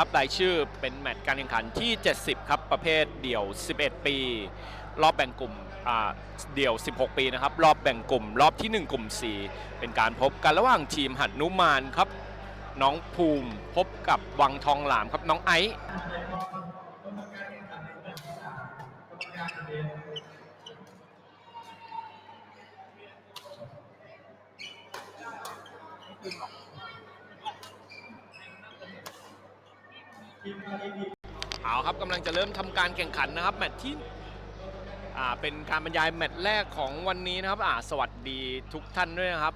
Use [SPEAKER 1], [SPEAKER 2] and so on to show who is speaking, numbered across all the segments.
[SPEAKER 1] นะครับรายชื่อเป็นแมตช์การแข่งขันที่ 70 ครับ ประเภทเดี่ยว 11 ปี รอบแบ่งกลุ่มเดี่ยว 16 ปีนะครับ รอบแบ่งกลุ่ม รอบที่ 1 กลุ่ม 4 เป็นการพบกันระหว่างทีมหัดนุมานครับ น้องภูมิพบกับวังทองหลามครับน้องไอซ์ เอาครับกำลังจะเริ่มทำการแข่งขันนะครับแมตช์ที่อ่าเป็นการบรรยายแมตช์แรกของวันนี้นะครับอ่าสวัสดีทุกท่านด้วยนะครับ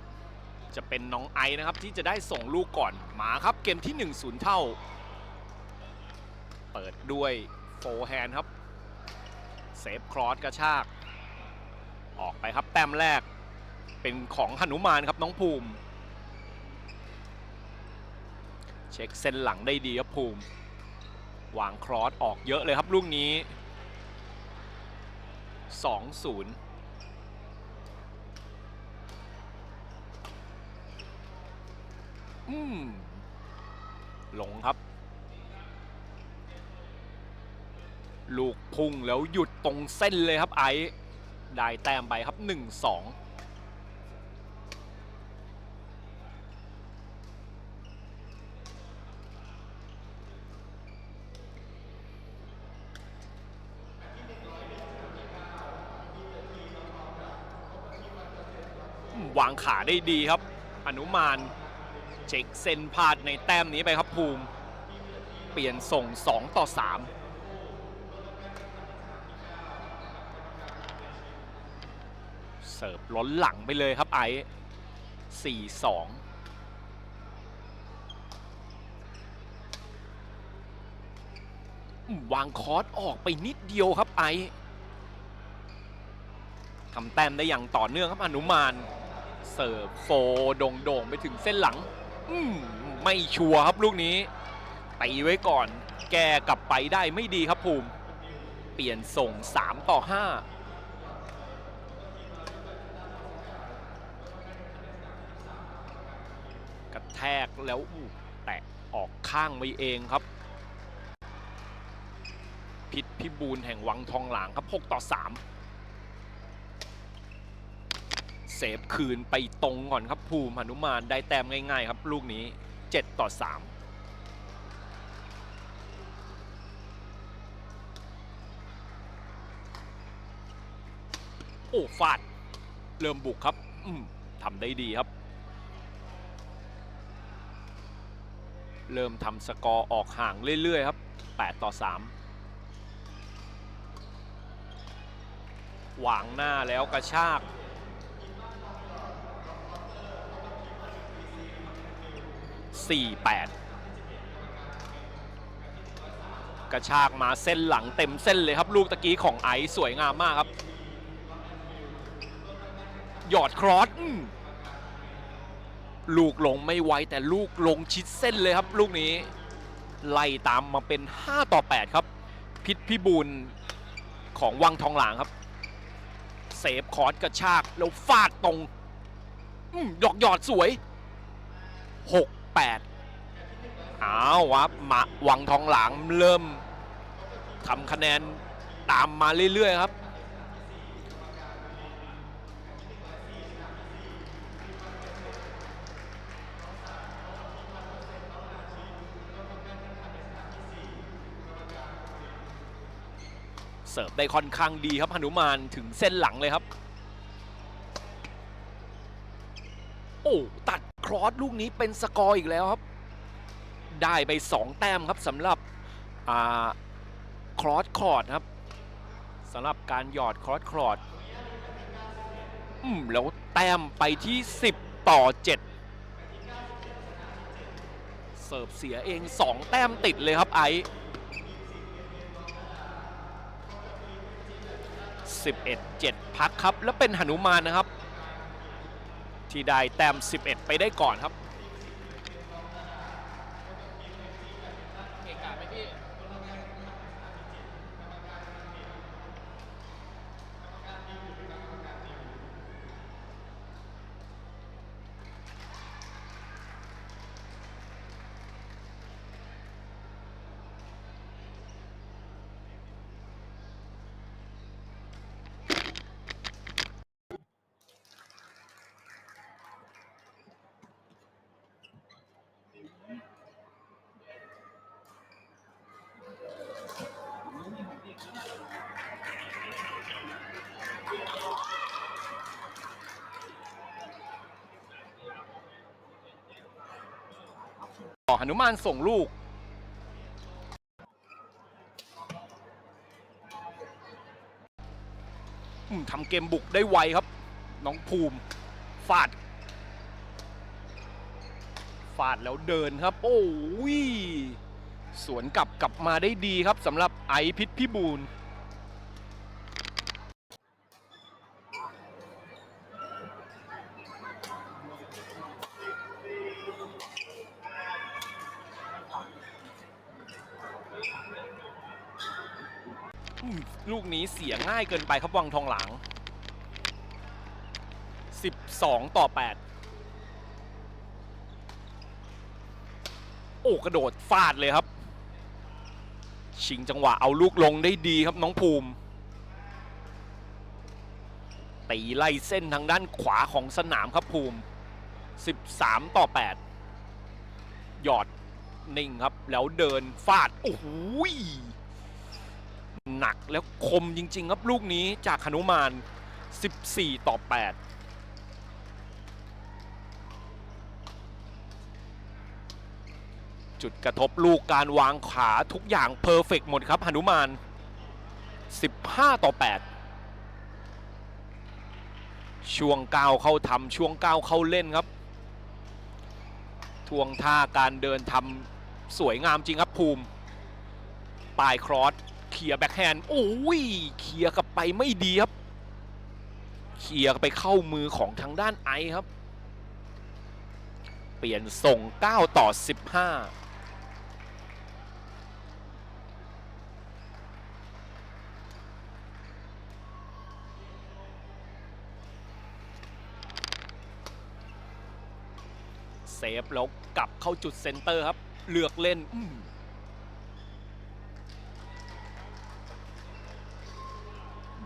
[SPEAKER 1] จะเป็นน้องไอนะครับที่จะได้ส่งลูกก่อนมาครับเกมที่ 1 0 เท่า เปิดด้วยโฟร์แฮนด์ครับเซฟครอสกระชาก ออกไปครับแต้มแรกเป็นของหนุมานครับน้องภูมิ เช็คเส้นหลังได้ดีครับภูมิ วางครอสออกเยอะเลยครับลูกนี้ 2-0อืมลงครับ ลูกพุ่งแล้วหยุดตรงเส้นเลยครับไอซ์ได้แต้มไปครับ 1-2 วางขาได้ดีครับ อนุมานเช็คเซนพาดในแต้มนี้ไปครับภูมิ เปลี่ยนส่ง 2 ต่อ 3เสิร์ฟล้นหลังไปเลยครับไอซ์4 2วางคอร์สออกไปนิดเดียวครับไอซ์ทำแต้มได้อย่างต่อเนื่องครับอนุมาน เสิร์ฟโฟดงโด่งไปถึงเส้นหลัง อืมไม่ชัวร์ครับลูกนี้ตีไว้ก่อน แกกลับไปได้ไม่ดีครับภูมิ เปลี่ยนส่ง 3 ต่อ 5กระแทกแล้วแตะออกข้างไปเองครับ พิษพิบูลแห่งวังทองหลางครับ 6 ต่อ 3 เซฟคืนไปตรงก่อนครับภูมิหนุมานได้แต้มง่ายๆครับลูกนี้ 7 ต่อ 3โอ้ฟาด เริ่มบุกครับอืทำได้ดีครับ เริ่มทำสกอร์ออกห่างเรื่อย ๆ ครับ 8 ต่อ 3 หวางหน้าแล้วกระชาก 4-8 กระชากมาเส้นหลังเต็มเส้นเลยครับ ลูกตะกี้ของไอซ์สวยงามมากครับ หยอดครอสลูกลงไม่ไวแต่ลูกลงชิดเส้นเลยครับ ลูกนี้ ไล่ตามมาเป็น 5 ต่อ 8 ครับ พิษพิบูลของวังทองหลางครับเซฟคอร์สกระชากแล้วฟาดตรงอืมหยอกหยอดสวย 6 8อ้าวครับมาวังทองหลางเริ่มทำคะแนนตามมาเรื่อย ๆ ครับ เสิร์ฟได้ค่อนข้างดีครับหนุมานถึงเส้นหลังเลยครับ โอ้ ตัดคร อสลูกนี้เป็นสกอร์อีกแล้วครับ ได้ไป 2 แต้มครับสำหรับครอสคอร์ดครับสำหรับการหยอดครอสคอร์ดอืมแล้วแต้มไปที่ 10 ต่อ 7 เสิร์ฟเสียเอง 2 แต้มติดเลยครับไอ11 7 พักครับ แล้วเป็นหนุมานนะครับ ที่ได้แต้ม11 ไปได้ก่อนครับ อหนุมานส่งลูก ทำเกมบุกได้ไวครับ น้องภูมิฟาด ฟาดแล้วเดินครับ โอ้ยสวนกลับกลับมาได้ดีครับสำหรับไอพิษพิบูลอืมลู กนี้เสียง่ายเกินไปครับวังทองหลาง12 ต่อ 8 โอ้กระโดดฟาดเลยครับ ชิงจังหวะเอาลูกลงได้ดีครับน้องภูมิตีไล่เส้นทางด้านขวาของสนามครับภูมิ 13 ต่อ 8 หยอดนิ่งครับ แล้วเดินฟาด โอ้โหย หนักแล้วคมจริง ๆ ครับลูกนี้จากหนุมาน 14 ต่อ 8จุดกระทบลูกการวางขาทุกอย่างเพอร์เฟกหมดครับหนุมาน 15 ต่อ 8 ช่วงก้าวเข้าทำช่วงก้าวเข้าเล่นครับ ทวงท่าการเดินทำสวยงามจริงครับภูมิ ปลายครอส เคลียร์แบ็คแฮนด์โอ้ยเคลียร์กลับไปไม่ดีครับเคลียร์ไปเข้ามือของทางด้านไอครับ เปลี่ยนส่ง 9 ต่อ 15เซฟแล้วกลับเข้าจุดเซนเตอร์ครับ เลือกเล่น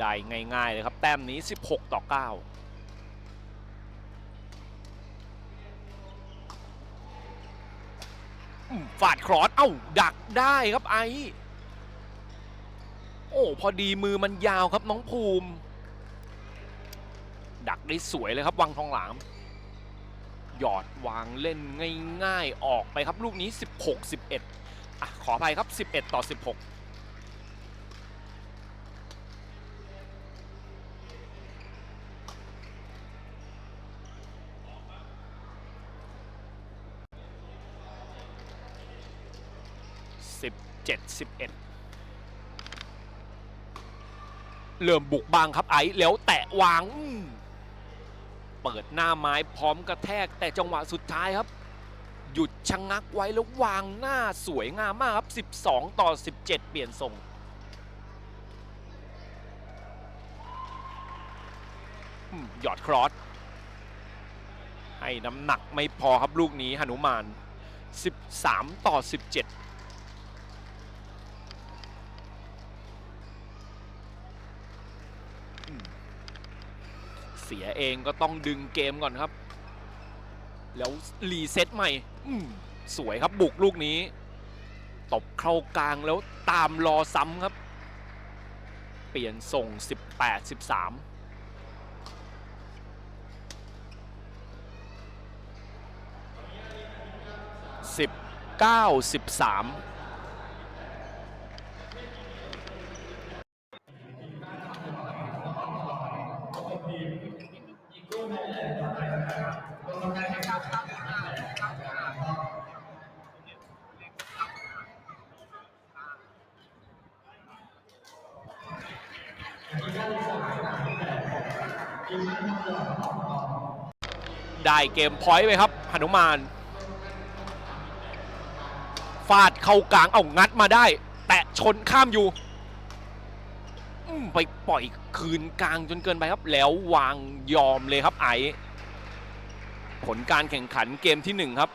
[SPEAKER 1] ได้ง่ายๆเลยครับ แต้มนี้ 16 ต่อ9อืมฟาดครอสเอ้า ดักได้ครับไอ โอ้พอดีมือมันยาวครับน้องภูมิ ดักได้สวยเลยครับ วังทองหลางหยอดวางเล่นง่ายๆ ออกไปครับ ลูกนี้ 16 11 อะ ขออภัยครับ 11 ต่อ 16 17 11 เริ่มบุกบางครับไอ้แล้วแตะวางเปิดหน้าไม้พร้อมกระแทกแต่จังหวะสุดท้ายครับ หยุดชะงงักไว้แล้ววางหน้าสวยงามมากครับ 12 ต่อ 17 เปลี่ยนทรงหยอดครอสให้น้ำหนักไม่พอครับลูกนี้หนุมาน 13 ต่อ 17 เสียเองก็ต้องดึงเกมก่อนครับ แล้วรีเซ็ตใหม่อืมสวยครับบุกลูกนี้ ตบเข้ากลางแล้วตามรอซ้ำครับ เปลี่ยนส่ง 18 13 19 13ได้ เกมพอยต์ไปครับหนุมานฟาดเข้ากลางเอางัดมาได้ แตะชนข้ามอยู่ไปปล่อยคืนกลางจนเกินไปครับ แล้ววางยอมเลยครับไอผลการแข่งขันเกมที่ 1 ครับ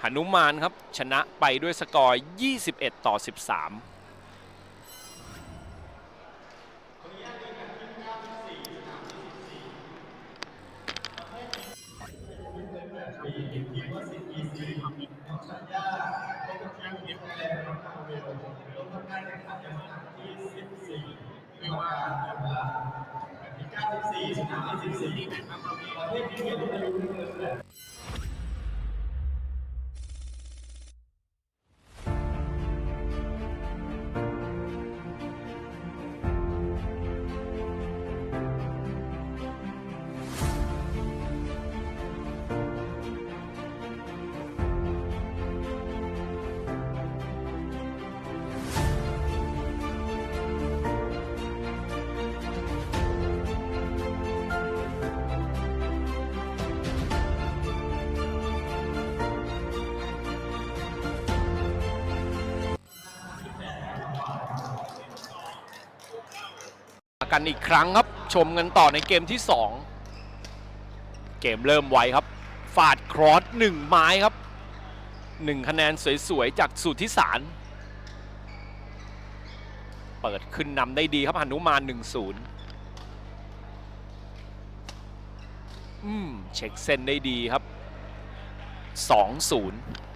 [SPEAKER 1] หนุมานครับ ชนะไปด้วยสกอร์ 21 ต่อ 13 กันอีกครั้งครับ ชมกันต่อในเกมที่ 2 เกมเริ่มไวครับ ฟาดครอสหนึ่งไม้ครับหนึ่งคะแนนสวยๆ จากสุทธิสาร เปิดขึ้นนำได้ดีครับหนุมาน1-0อืม เช็คเส้นได้ดีครับ 2-0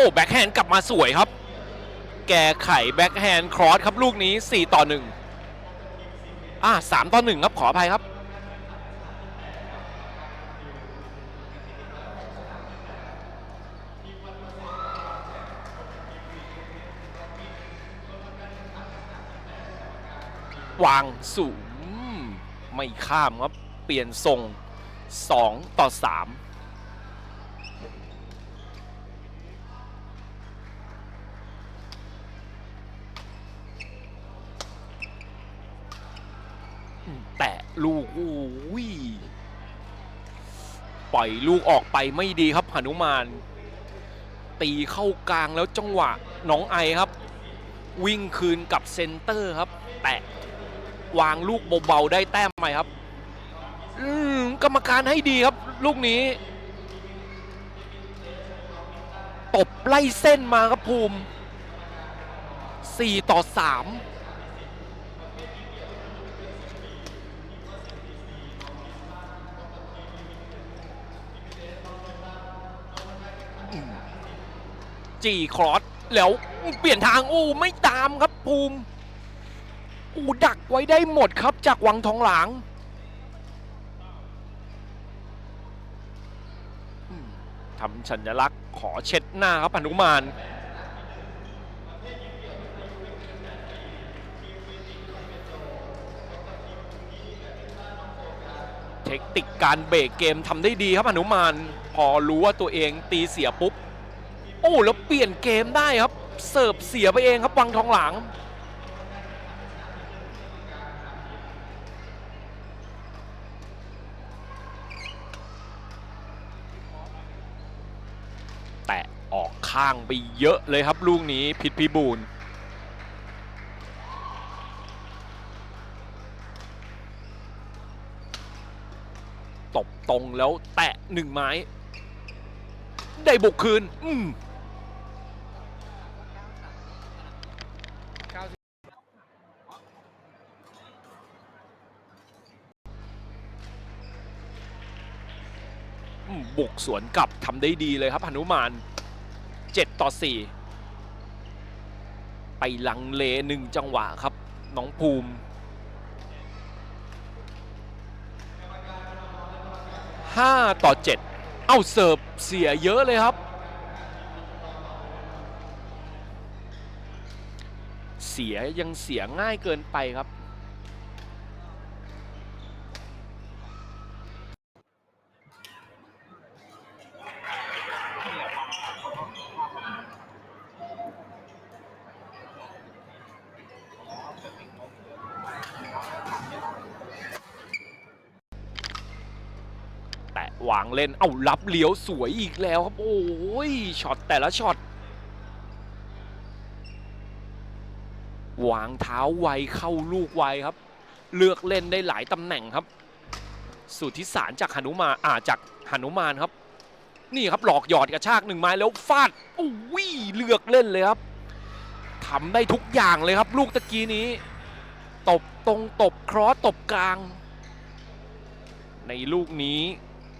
[SPEAKER 1] อ้แบ็คแฮนด์กลับมาสวยครับ แกไขแบ็คแฮนด์ครอสครับลูกนี้ 4 ต่อ 1 อ่า3ต่อ 1 ครับขออภัยครับ วางสูงไม่ข้ามครับ เปลี่ยนทรง 2 ต่อ 3 แตะลูกโอ้ย ปล่อยลูกออกไปไม่ดีครับหนุมาน ตีเข้ากลางแล้วจังหวะน้องไอครับ วิ่งคืนกับเซนเตอร์ครับ แตะวางลูกเบาๆได้แต้มไหมครับกรรมการให้ดีครับ ลูกนี้ตบไล่เส้นมาครับภูมิ 4 ต่อ 3 จีครอสแล้วเปลี่ยนทางโอ้ไม่ตามครับภูมิอูดักไว้ได้หมดครับจากวังทองหลางทำสัญลักษณ์ขอเช็ดหน้าครับอนุมานเทคนิคการเบรกเกมทำได้ดีครับอนุมาน พอรู้ว่าตัวเองตีเสียปุ๊บ อ้แล้วเปลี่ยนเกมได้ครับ เสิร์ฟเสียไปเองครับวังทองหลางแตะออกข้างไปเยอะเลยครับลูกนี้พิษพิบูลตบตรงแล้วแตะหนึ่งไม้ ได้บุกคืน อืม บุกสวนกลับทำได้ดีเลยครับหนุมาน 7 ต่อ 4 ไปลังเลหนึ่งจังหวะครับ น้องภูมิ 5 ต่อ 7 เอ้าเสิร์ฟเสียเยอะเลยครับ เสียยังเสียง่ายเกินไปครับ วางเล่น เอ้ารับเลี้ยวสวยอีกแล้วครับ โอ้ยช็อตแต่ละช็อตวางเท้าไวเข้าลูกไวครับ เลือกเล่นได้หลายตำแหน่งครับ สุทธิสารจากหนุมาอ่าจากหนุมานครับ นี่ครับหลอกหยอดกระชากหนึ่งไม้แล้วฟาดโอ้ยเลือกเล่นเลยครับทำได้ทุกอย่างเลยครับ ลูกตะกี้นี้ ตบตรงตบครอสตบกลาง ในลูกนี้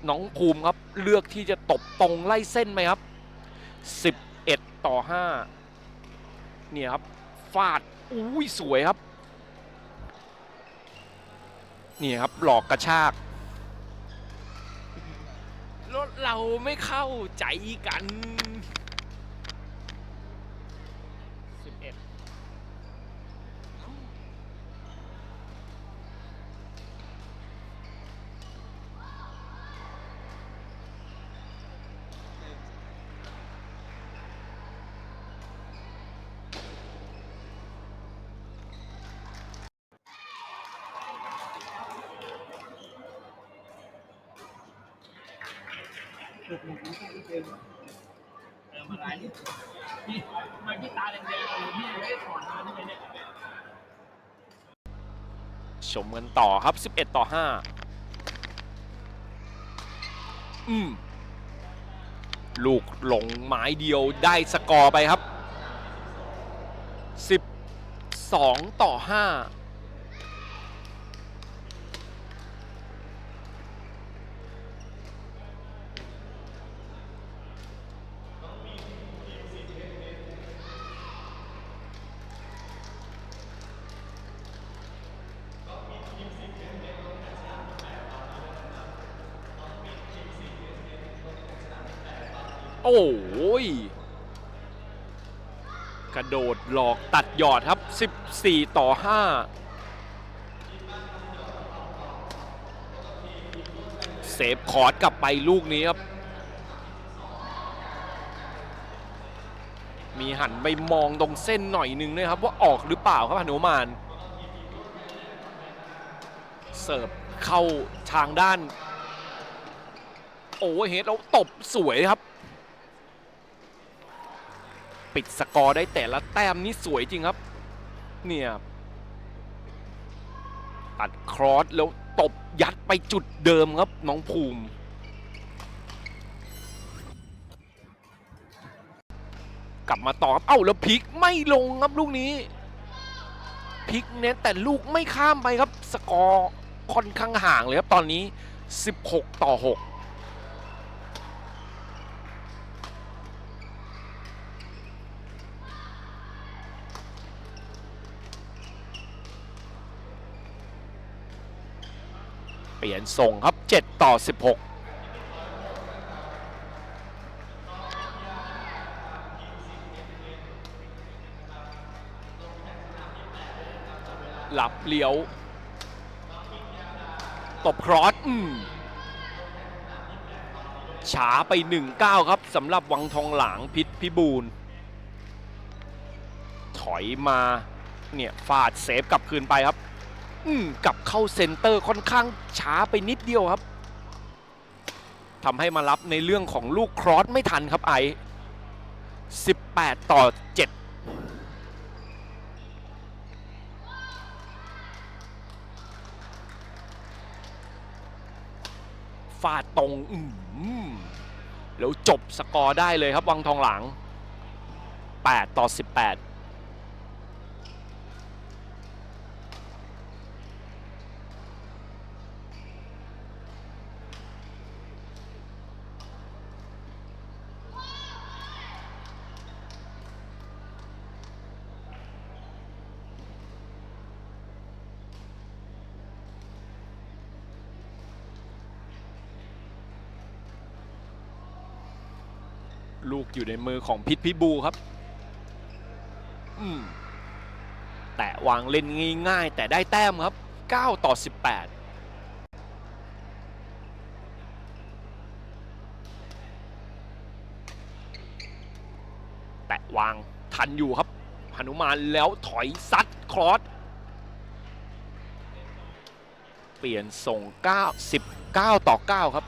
[SPEAKER 1] น้องภูมิครับเลือกที่จะตบตรงไล่เส้นไหมครับ 11 ต่อ 5 เนี่ยครับฟาดอุ้ยสวยครับนี่ครับหลอกกระชากรถเราไม่เข้าใจกัน ชมกันต่อครับ 11 ต่อ 5 อืม ลูกหลงไม้เดียวได้สกอร์ไปครับ 12 ต่อ 5 อ้ยกระโดดหลอกตัดหยอดครับ 14 ต่อ 5 เซฟคอร์ดกลับไปลูกนี้ครับ มีหันไปมองตรงเส้นหน่อยหนึงด้วยครับ ว่าออกหรือเปล่าครับหนุมาน เสิร์ฟเข้าทางด้าน โอเวอร์เฮดแล้วตบสวยครับ ปิดสกอร์ได้แต่ละแต้มนี่สวยจริงครับ เนี่ยตัดครอสแล้วตบยัดไปจุดเดิมครับน้องภูมิกลับมาต่อครับเอ้าแล้วพลิกไม่ลงครับลูกนี้พลิกเน้นแต่ลูกไม่ข้ามไปครับ สกอร์ค่อนข้างห่างเลยครับตอนนี้ 16 ต่อ 6 เปลี่ยนส่งครับ 7 ต่อ 16หลับเลี้ยว ตบครอสอืมช้าไป 1-9 ครับสำหรับวังทองหลางพิษพิบูลถอยมา เนี่ยฟาดเซฟกลับคืนไปครับ อืมกับเข้าเซนเตอร์ค่อนข้างช้าไปนิดเดียวครับทำให้มารับในเรื่องของลูกครอสไม่ทันครับไอ18 ต่อ 7ฟาดตรงอืมแล้วจบสกอร์ได้เลยครับวังทองหลัง 8 ต่อ 18 ลูกอยู่ในมือของพิษพิบูครับ อืมแต่วางเล่นง่ายๆ แต่ได้แต้มครับ 9 ต่อ 18แต่วางทันอยู่ครับหนุมานแล้วถอยซัดครอสเปลี่ยนส่ง 9 19 ต่อ 9 ครับ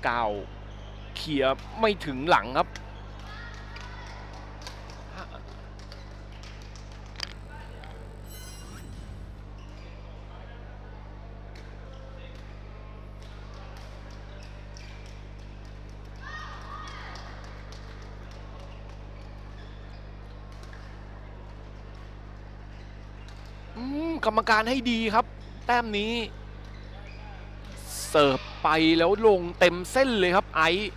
[SPEAKER 1] อืมก้าเคลียร์ไม่ถึงหลังครับ กรรมการให้ดีครับ แต้มนี้ เสิร์ฟ ไปแล้วลงเต็มเส้นเลยครับไอซ์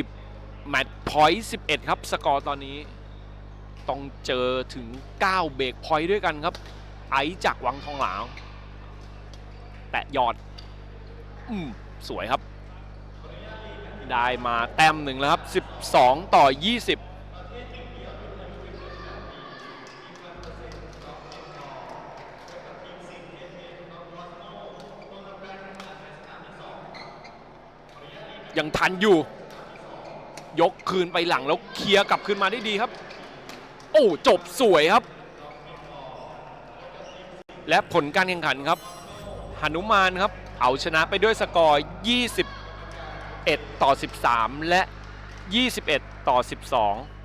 [SPEAKER 1] 20แมตช์พอยต์11ครับ สกอร์ตอนนี้ ต้องเจอถึง 9 เบรกพอยต์ด้วยกันครับ ไอซ์จากวังทองหลางแตะยอด อืม สวยครับ ได้มาแต้มหนึ่งแล้วครับ 12 ต่อ 20ยังทันอยู่ ยกคืนไปหลังแล้วเคลียร์กลับคืนมาได้ดีครับ โอ้จบสวยครับ และผลการแข่งขันครับหนุมานครับ เอาชนะไปด้วยสกอร์ 20 11 ต่อ 13 และ 21 ต่อ 12